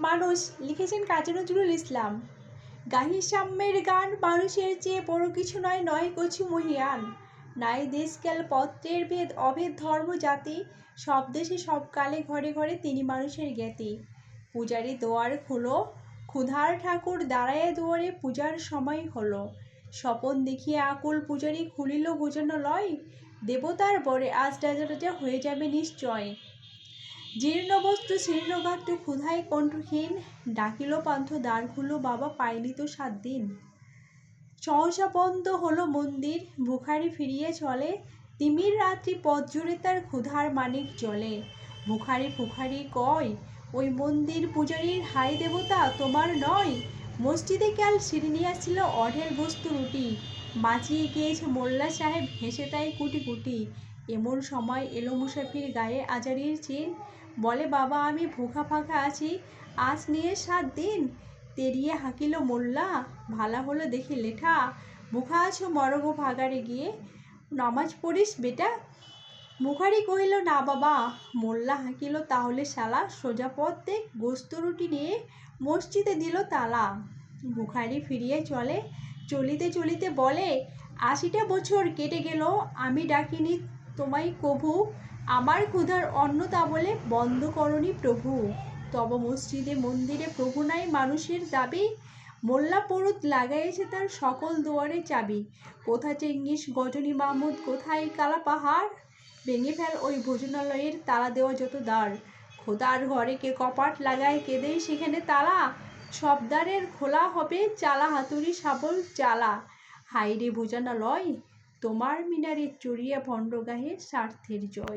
মানুষ লিখেছেন কাজী নজরুল ইসলাম। গাহি সাম্যের গান মানুষের চেয়ে বড় কিছু নয় নয় কছু মহিয়ান। নাই দেশকাল পত্রের ভেদ, অভেদ ধর্ম জাতি। সব দেশে সব কালে ঘরে ঘরে তিনি মানুষের জ্ঞাতি। পূজারি দোয়ার খোলো, ক্ষুধার ঠাকুর দাঁড়ায় দুয়ারে পূজার সময় হলো। স্বপন দেখিয়ে আকুল পূজারি খুলিল, বোঝানো লয়, দেবতার বরে আজ রাজা হয়ে যাবে নিশ্চয়। জীর্ণ বস্তু শীর্ণগাত্র ক্ষুধায় কণ্ঠহীন, ডাকিল পান্থ দ্বার খুলো বাবা পাইনি তো সাত দিন। সহসা বন্ধ হলো মন্দির ভুখারি ফিরিয়ে চলে, তিমির রাত্রি পথ জুড়ে তার ক্ষুধার মানিক জলে। ভুখারি ফুখারি কয়, ওই মন্দির পূজারীর হাই দেবতা তোমার নয়? মসজিদে কাল সিঁড়ি আসছিল অঢের বস্তু রুটি? বাঁচিয়ে গিয়েছে মোল্লা সাহেব হেসে তাই কুটি কুটি এমন সময় এলো মুসাফির গায়ে আজারির চিন। বলে, বাবা, আমি ভুখা ফাঁকা আছি। আজ নিয়ে সাত দিন? তেরিয়ে হাঁকিল মোল্লা, ভালা হলো দেখি লেঠা। মুখা আছো মরগ ভাগারে গিয়ে। নামাজ পড়িস বেটা? মুখারি কহিল, না বাবা। মোল্লা হাঁকিল, তাহলে শালা সোজা পথ গোস্ত রুটি নিয়ে মসজিদে দিল তালা। মুখারি ফিরিয়ে চলে, চলিতে চলিতে বলে, আশিটা বছর কেটে গেল, আমি ডাকিনি তোমায় কভু, আমার ক্ষুধার অন্ন তা বলে বন্ধ করনি প্রভু। তব মসজিদে মন্দিরে প্রভু নাই মানুষের দাবি, মোল্লা পড়ুত লাগাইছে তার সকল দুয়ারে চাবি। কোথা চেঙ্গিস গজনী মাহমুদ, কোথায় কালা পাহাড়? ভেঙে ফেল ওই ভোজনালয়ের তালা দেওয়া যত দ্বার। খোদার ঘরে কে কপাট লাগায়, কে দেয় সেখানে তালা? সব দ্বারের খোলা হবে চালা হাতুড়ি শাবল চালা। হাইরে ভোজনালয় তোমার মিনারে চড়িয়া ভণ্ডগাহে স্বার্থের জয়।